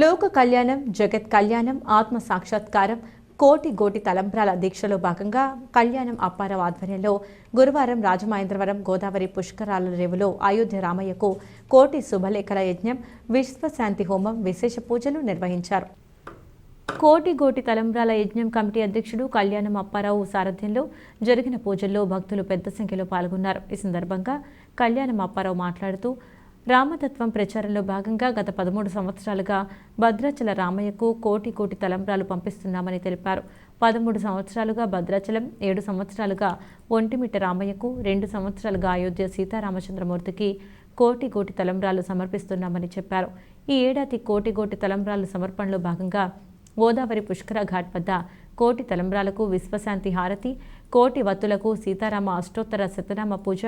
లోక కళ్యాణం జగత్ కళ్యాణం ఆత్మ సాక్షాత్కారం కోటి గోటి తలంబ్రాల దీక్షలో భాగంగా కళ్యాణం అప్పారావు ఆధ్వర్యంలో గురువారం రాజమహేంద్రవరం గోదావరి పుష్కరాల రేవులో అయోధ్య రామయ్యకు కోటి శుభలేఖల యజ్ఞం విశ్వశాంతి హోమం విశేష పూజలు నిర్వహించారు. కోటి గోటి తలంబ్రాల యజ్ఞం కమిటీ అధ్యక్షుడు కళ్యాణం అప్పారావు సారథ్యంలో జరిగిన పూజల్లో భక్తులు పెద్ద సంఖ్యలో పాల్గొన్నారు. ఈ సందర్భంగా కళ్యాణం అప్పారావు మాట్లాడుతూ రామతత్వం ప్రచారంలో భాగంగా గత పదమూడు సంవత్సరాలుగా భద్రాచల రామయ్యకు కోటి కోటి తలంబ్రాలు పంపిస్తున్నామని తెలిపారు. పదమూడు సంవత్సరాలుగా భద్రాచలం ఏడు సంవత్సరాలుగా ఒంటిమిట్ట రామయ్యకు రెండు సంవత్సరాలుగా అయోధ్య సీతారామచంద్రమూర్తికి కోటి కోటి తలంబ్రాలు సమర్పిస్తున్నామని చెప్పారు. ఈ ఏడాది కోటి కోటి తలంబ్రాలు సమర్పణలో భాగంగా గోదావరి పుష్కర ఘాట్ వద్ద కోటి తలంబ్రాలకు విశ్వశాంతి హారతి కోటి వత్తులకు సీతారామ అష్టోత్తర శతనామ పూజ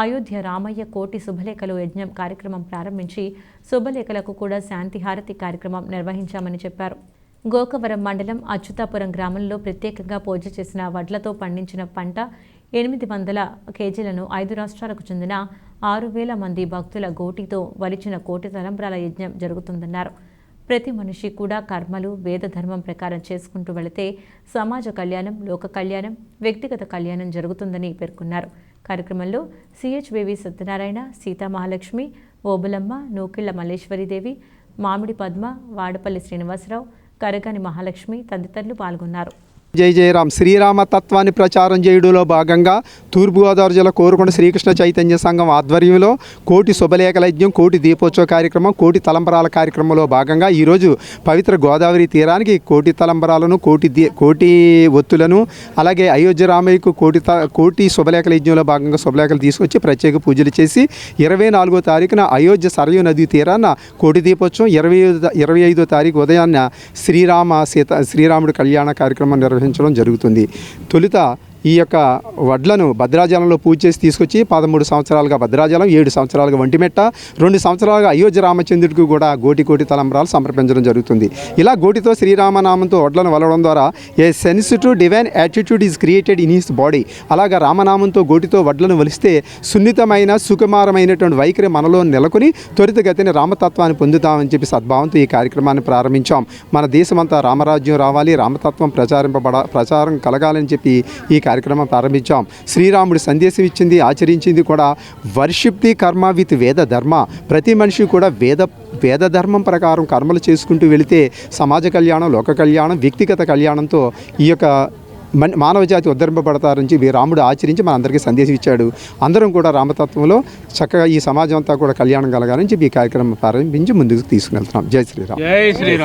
అయోధ్య రామయ్య కోటి శుభలేఖలు యజ్ఞం కార్యక్రమం ప్రారంభించి శుభలేఖలకు కూడా శాంతి హారతి కార్యక్రమం నిర్వహించామని చెప్పారు. గోకవరం మండలం అచ్యుతాపురం గ్రామంలో ప్రత్యేకంగా పూజ చేసిన వడ్లతో పండించిన పంట ఎనిమిది వందల కేజీలను ఐదు రాష్ట్రాలకు చెందిన ఆరు వేల మంది భక్తుల గోటితో వలిచిన కోటి తలంబ్రాల యజ్ఞం జరుగుతుందన్నారు. ప్రతి మనిషి కూడా కర్మలు వేద ధర్మం ప్రకారం చేసుకుంటూ వెళితే సమాజ కళ్యాణం లోక కళ్యాణం వ్యక్తిగత కళ్యాణం జరుగుతుందని పేర్కొన్నారు. కార్యక్రమంలో సిహెచ్బేవి సత్యనారాయణ సీతామహాలక్ష్మి ఓబులమ్మ నూకిళ్ళ మల్లేశ్వరీదేవి మామిడి పద్మ వాడపల్లి శ్రీనివాసరావు కరగాని మహాలక్ష్మి తదితరులు పాల్గొన్నారు. జై జయరాం శ్రీరామ తత్వాన్ని ప్రచారం చేయడంలో భాగంగా తూర్పుగోదావరి జిల్లా కోరుకొండ శ్రీకృష్ణ చైతన్య సంఘం ఆధ్వర్యంలో కోటి శుభలేఖల యజ్ఞం కోటి దీపోత్సవ కార్యక్రమం కోటి తలంబరాల కార్యక్రమంలో భాగంగా ఈరోజు పవిత్ర గోదావరి తీరానికి కోటి తలంబరాలను కోటి దీ కోటి ఒత్తులను అలాగే అయోధ్య రామయ్యకు కోటి త కోటి శుభలేఖల యజ్ఞంలో భాగంగా శుభలేఖలు తీసుకొచ్చి ప్రత్యేక పూజలు చేసి ఇరవై నాలుగో తారీఖున అయోధ్య సరయూ నది తీరాన కోటి దీపోత్సవం ఇరవై ఇరవై ఐదో తారీఖు ఉదయాన్న శ్రీరామ సీత శ్రీరాముడి కళ్యాణ కార్యక్రమం నిర్వహించడం జరుగుతుంది. తొలుత ఈ యొక్క వడ్లను భద్రాజలంలో పూజ చేసి తీసుకొచ్చి పదమూడు సంవత్సరాలుగా భద్రాజలం ఏడు సంవత్సరాలుగా ఒంటిమెట్ట రెండు సంవత్సరాలుగా అయోధ్య రామచంద్రుడికి కూడా గోటి కోటి తలంబరాలు సమర్పించడం జరుగుతుంది. ఇలా గోటితో శ్రీరామనామంతో వడ్లను వలవడం ద్వారా a sensitive divine attitude is created in his body. అలాగా రామనామంతో గోటితో వడ్లను వలిస్తే సున్నితమైన సుకుమారమైనటువంటి వైఖరి మనలో నెలకొని త్వరితగతిని రామతత్వాన్ని పొందుతామని చెప్పి సద్భావంతో ఈ కార్యక్రమాన్ని ప్రారంభించాం. మన దేశమంతా రామరాజ్యం రావాలి రామతత్వం ప్రచారింపబడ ప్రచారం కలగాలని చెప్పి ఈ కార్యక్రమం ప్రారంభించాం. శ్రీరాముడు సందేశం ఇచ్చింది ఆచరించింది కూడా వర్షిప్ ది కర్మ విత్ వేద ధర్మ. ప్రతి మనిషి కూడా వేద వేద ధర్మం ప్రకారం కర్మలు చేసుకుంటూ వెళితే సమాజ కళ్యాణం లోక కళ్యాణం వ్యక్తిగత కళ్యాణంతో ఈ యొక్క మన మానవ జాతి ఉద్ధరింపబడతారని చెప్పి రాముడు ఆచరించి మన అందరికీ సందేశం ఇచ్చాడు. అందరం కూడా రామతత్వంలో చక్కగా ఈ సమాజం అంతా కూడా కళ్యాణం కలగాలని చెప్పి ఈ కార్యక్రమం ప్రారంభించి ముందుకు తీసుకువెళ్తున్నాం జై శ్రీరామ్. జై శ్రీరామ్.